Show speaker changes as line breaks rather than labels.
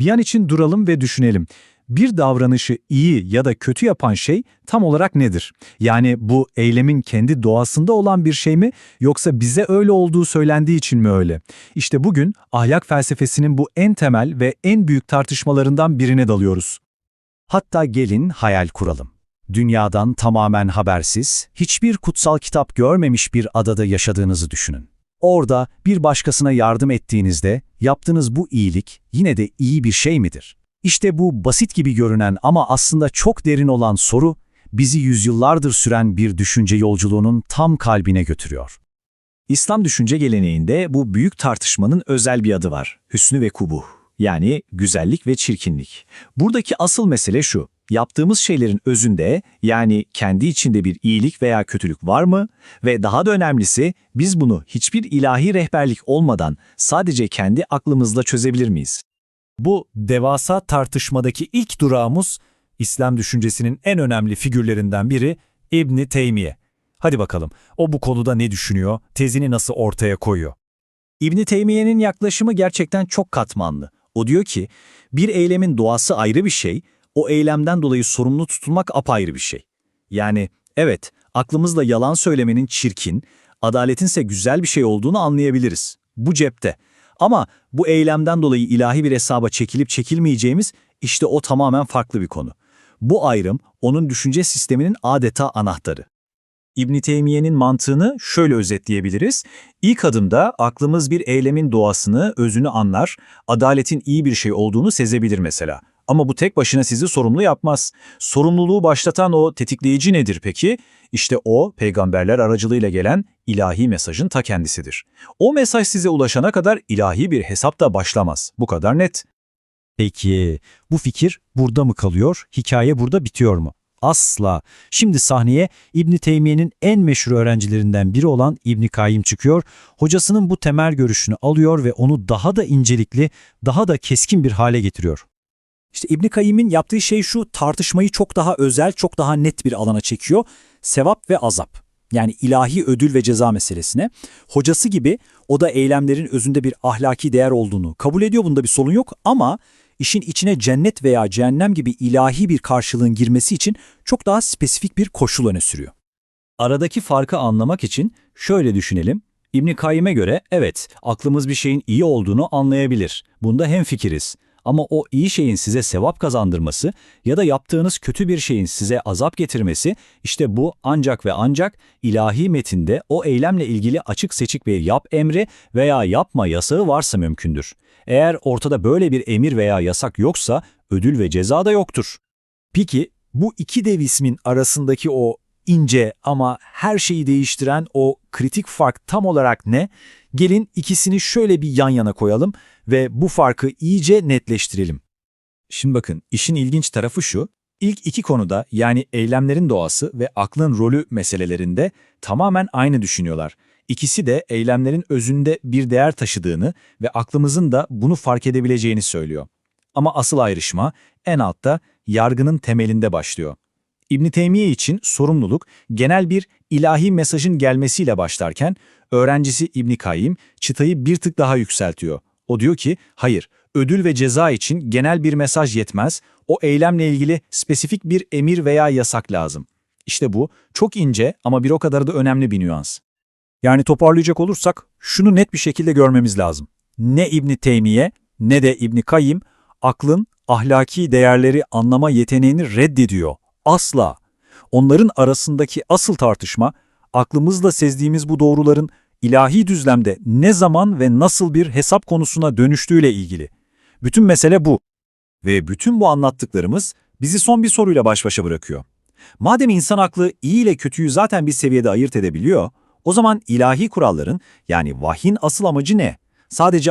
Bir an için duralım ve düşünelim. Bir davranışı iyi ya da kötü yapan şey tam olarak nedir? Yani bu eylemin kendi doğasında olan bir şey mi yoksa bize öyle olduğu söylendiği için mi öyle? İşte bugün ahlak felsefesinin bu en temel ve en büyük tartışmalarından birine dalıyoruz. Hatta gelin hayal kuralım. Dünyadan tamamen habersiz, hiçbir kutsal kitap görmemiş bir adada yaşadığınızı düşünün. Orada bir başkasına yardım ettiğinizde yaptığınız bu iyilik yine de iyi bir şey midir? İşte bu basit gibi görünen ama aslında çok derin olan soru bizi yüzyıllardır süren bir düşünce yolculuğunun tam kalbine götürüyor. İslam düşünce geleneğinde bu büyük tartışmanın özel bir adı var. Hüsnü ve kubuh. Yani güzellik ve çirkinlik. Buradaki asıl mesele şu. Yaptığımız şeylerin özünde yani kendi içinde bir iyilik veya kötülük var mı? Ve daha da önemlisi biz bunu hiçbir ilahi rehberlik olmadan sadece kendi aklımızla çözebilir miyiz? Bu devasa tartışmadaki ilk durağımız İslam düşüncesinin en önemli figürlerinden biri İbni Teymiye. Hadi bakalım o bu konuda ne düşünüyor, tezini nasıl ortaya koyuyor? İbni Teymiye'nin yaklaşımı gerçekten çok katmanlı. O diyor ki bir eylemin doğası ayrı bir şey, o eylemden dolayı sorumlu tutulmak apayrı bir şey. Yani evet aklımızla yalan söylemenin çirkin, adaletinse güzel bir şey olduğunu anlayabiliriz. Bu cepte. Ama bu eylemden dolayı ilahi bir hesaba çekilip çekilmeyeceğimiz işte o tamamen farklı bir konu. Bu ayrım onun düşünce sisteminin adeta anahtarı. İbn Teymiye'nin mantığını şöyle özetleyebiliriz. İlk adımda aklımız bir eylemin doğasını, özünü anlar, adaletin iyi bir şey olduğunu sezebilir mesela. Ama bu tek başına sizi sorumlu yapmaz. Sorumluluğu başlatan o tetikleyici nedir peki? İşte o, peygamberler aracılığıyla gelen ilahi mesajın ta kendisidir. O mesaj size ulaşana kadar ilahi bir hesap da başlamaz. Bu kadar net. Peki, bu fikir burada mı kalıyor, hikaye burada bitiyor mu? Asla. Şimdi sahneye İbn Teymiye'nin en meşhur öğrencilerinden biri olan İbn Kayyim çıkıyor. Hocasının bu temel görüşünü alıyor ve onu daha da incelikli, daha da keskin bir hale getiriyor. İşte İbn Kayyim'in yaptığı şey şu, tartışmayı çok daha özel, çok daha net bir alana çekiyor. Sevap ve azap. Yani ilahi ödül ve ceza meselesine. Hocası gibi o da eylemlerin özünde bir ahlaki değer olduğunu kabul ediyor. Bunda bir sorun yok ama işin içine cennet veya cehennem gibi ilahi bir karşılığın girmesi için çok daha spesifik bir koşul öne sürüyor. Aradaki farkı anlamak için şöyle düşünelim. İbn Kayyim'e göre evet, aklımız bir şeyin iyi olduğunu anlayabilir. Bunda hemfikiriz. Ama o iyi şeyin size sevap kazandırması ya da yaptığınız kötü bir şeyin size azap getirmesi işte bu ancak ve ancak ilahi metinde o eylemle ilgili açık seçik bir yap emri veya yapma yasağı varsa mümkündür. Eğer ortada böyle bir emir veya yasak yoksa ödül ve ceza da yoktur. Peki bu iki dev ismin arasındaki o ince ama her şeyi değiştiren o kritik fark tam olarak ne? Gelin ikisini şöyle bir yan yana koyalım ve bu farkı iyice netleştirelim. Şimdi bakın işin ilginç tarafı şu, ilk iki konuda yani eylemlerin doğası ve aklın rolü meselelerinde tamamen aynı düşünüyorlar. İkisi de eylemlerin özünde bir değer taşıdığını ve aklımızın da bunu fark edebileceğini söylüyor. Ama asıl ayrışma en altta yargının temelinde başlıyor. İbn Teymiye için sorumluluk genel bir ilahi mesajın gelmesiyle başlarken öğrencisi İbn Kayyim çıtayı bir tık daha yükseltiyor. O diyor ki hayır ödül ve ceza için genel bir mesaj yetmez o eylemle ilgili spesifik bir emir veya yasak lazım. İşte bu çok ince ama bir o kadar da önemli bir nüans. Yani toparlayacak olursak şunu net bir şekilde görmemiz lazım. Ne İbn Teymiye ne de İbn Kayyim aklın ahlaki değerleri anlama yeteneğini reddediyor. Asla. Onların arasındaki asıl tartışma, aklımızla sezdiğimiz bu doğruların ilahi düzlemde ne zaman ve nasıl bir hesap konusuna dönüştüğüyle ilgili. Bütün mesele bu. Ve bütün bu anlattıklarımız bizi son bir soruyla baş başa bırakıyor. Madem insan aklı iyi ile kötüyü zaten bir seviyede ayırt edebiliyor, o zaman ilahi kuralların yani vahyin asıl amacı ne? Sadece